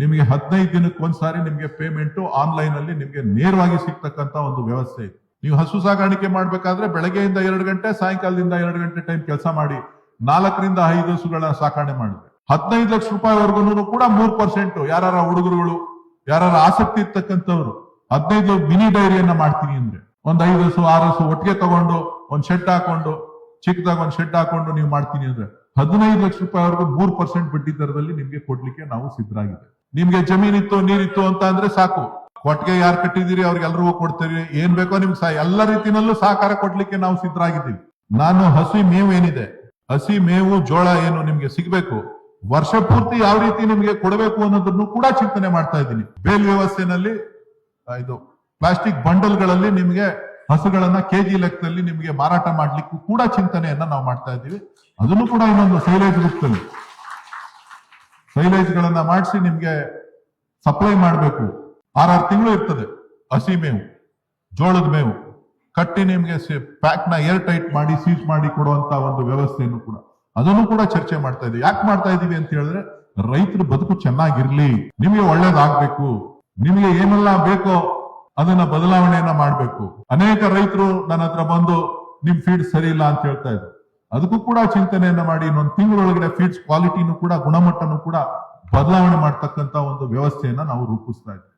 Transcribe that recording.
ನಿಮಗೆ ಹದಿನೈದು ದಿನಕ್ಕೆ ಒಂದ್ಸಾರಿ ನಿಮಗೆ ಪೇಮೆಂಟು ಆನ್ಲೈನ್ ಅಲ್ಲಿ ನಿಮಗೆ ನೇರವಾಗಿ ಸಿಗ್ತಕ್ಕಂತ ಒಂದು ವ್ಯವಸ್ಥೆ ಇದೆ. ನೀವು ಹಸು ಸಾಗಾಣಿಕೆ ಮಾಡಬೇಕಾದ್ರೆ ಬೆಳಗ್ಗೆಯಿಂದ ಎರಡು ಗಂಟೆ, ಸಾಯಂಕಾಲದಿಂದ ಎರಡು ಗಂಟೆ ಟೈಮ್ ಕೆಲಸ ಮಾಡಿ ನಾಲ್ಕರಿಂದ ಐದು ಹಸುಗಳ ಸಾಕಣೆ ಮಾಡಿದ್ರೆ. ಹದಿನೈದು ಲಕ್ಷ ರೂಪಾಯಿವರೆಗೂ ಕೂಡ ಮೂರು ಪರ್ಸೆಂಟ್ ಯಾರ ಹುಡುಗರುಗಳು ಯಾರ ಆಸಕ್ತಿ ಇರ್ತಕ್ಕಂಥವ್ರು ಹದಿನೈದು ಮಿನಿ ಡೈರಿಯನ್ನ ಮಾಡ್ತೀನಿ ಅಂದ್ರೆ. ಒಂದ್ ಐದು ಹಸು, ಆರು ಹಸು ಒಟ್ಟಿಗೆ ತಗೊಂಡು, ಒಂದ್ ಶೆಡ್ ಹಾಕೊಂಡು ಚಿಕ್ಕದಾಗ ಒಂದು ಶೆಡ್ ಹಾಕೊಂಡು ನೀವು ಮಾಡ್ತೀನಿ ಅಂದ್ರೆ ಹದಿನೈದು ಲಕ್ಷ ರೂಪಾಯಿವರೆಗೂ ಮೂರ್ ಪರ್ಸೆಂಟ್ ಬಡ್ಡಿ ದರದಲ್ಲಿ ನಿಮ್ಗೆ ಕೊಡ್ಲಿಕ್ಕೆ ನಾವು ಸಿದ್ಧರಾಗಿದೆ ನಿಮ್ಗೆ ಜಮೀನಿತ್ತು ನೀರಿತ್ತು ಅಂತ ಅಂದ್ರೆ ಸಾಕು. ಕೊಟ್ಟಿಗೆ ಯಾರು ಕಟ್ಟಿದಿರಿ ಅವ್ರಿಗೆಲ್ರಿಗೂ ಕೊಡ್ತೀರಿ. ಏನ್ ಬೇಕೋ ನಿಮ್ಗೆ ಎಲ್ಲ ರೀತಿನಲ್ಲೂ ಸಹಕಾರ ಕೊಡ್ಲಿಕ್ಕೆ ನಾವು ಸಿದ್ಧರಾಗಿದ್ದೀವಿ. ನಾನು ಹಸಿ ಮೇವು ಏನಿದೆ, ಹಸಿ ಮೇವು, ಜೋಳ ಏನು ನಿಮ್ಗೆ ಸಿಗ್ಬೇಕು, ವರ್ಷ ಪೂರ್ತಿ ಯಾವ ರೀತಿ ನಿಮ್ಗೆ ಕೊಡಬೇಕು ಅನ್ನೋದನ್ನು ಕೂಡ ಚಿಂತನೆ ಮಾಡ್ತಾ ಇದ್ದೀನಿ. ಬೇಲ್ ವ್ಯವಸ್ಥೆನಲ್ಲಿ ಇದು, ಪ್ಲಾಸ್ಟಿಕ್ ಬಂಡಲ್ಗಳಲ್ಲಿ ನಿಮ್ಗೆ ಹಸುಗಳನ್ನ ಕೆಜಿ ಲೆಕ್ಕದಲ್ಲಿ ನಿಮಗೆ ಮಾರಾಟ ಮಾಡ್ಲಿಕ್ಕೂ ಕೂಡ ಚಿಂತನೆಯನ್ನ ನಾವು ಮಾಡ್ತಾ ಇದ್ದೀವಿ. ಅದನ್ನು ಕೂಡ ಇನ್ನೊಂದು ಸೈಲೇಜ್ ರೂಪದಲ್ಲಿ ಸೈಲೇಜ್ ಗಳನ್ನ ಮಾಡಿಸಿ ನಿಮ್ಗೆ ಸಪ್ಲೈ ಮಾಡಬೇಕು. ಆರಾರು ತಿಂಗಳು ಇರ್ತದೆ. ಹಸಿ ಮೇವು, ಜೋಳದ ಮೇವು. ಕಟ್ಟಿ ನಿಮ್ಗೆ ಪ್ಯಾಕ್ನ ಏರ್ ಟೈಟ್ ಮಾಡಿ, ಸೀಸ್ ಮಾಡಿ ಕೊಡುವಂತ ಒಂದು ವ್ಯವಸ್ಥೆಯನ್ನು ಕೂಡ. ಅದನ್ನು ಕೂಡ ಚರ್ಚೆ ಮಾಡ್ತಾ ಇದ್ದೀವಿ. ಯಾಕೆ ಮಾಡ್ತಾ ಇದೀವಿ ಅಂತ ಹೇಳಿದ್ರೆ, ರೈತರ ಬದುಕು ಚೆನ್ನಾಗಿರ್ಲಿ. ನಿಮಗೆ ಒಳ್ಳೇದಾಗಬೇಕು. ನಿಮಗೆ ಏನೆಲ್ಲ ಬೇಕೋ ಅದನ್ನ ಬದಲಾವಣೆಯನ್ನ ಮಾಡಬೇಕು. ಅನೇಕ ರೈತರು ನನ್ನ ಹತ್ರ ಬಂದು, ನಿಮ್ ಫೀಡ್ ಸರಿ ಇಲ್ಲ ಅಂತ ಹೇಳ್ತಾ ಇದ್ರು. ಅದಕ್ಕೂ ಕೂಡ ಚಿಂತನೆಯನ್ನ ಮಾಡಿ, ಇನ್ನೊಂದು ತಿಂಗಳೊಳಗಡೆ ಫೀಡ್ಸ್ ಕ್ವಾಲಿಟಿನೂ ಕೂಡ, ಗುಣಮಟ್ಟನೂ ಕೂಡ ಬದಲಾವಣೆ ಮಾಡ್ತಕ್ಕಂತ ಒಂದು ವ್ಯವಸ್ಥೆಯನ್ನ ನಾವು ರೂಪಿಸ್ತಾ ಇದ್ದೀವಿ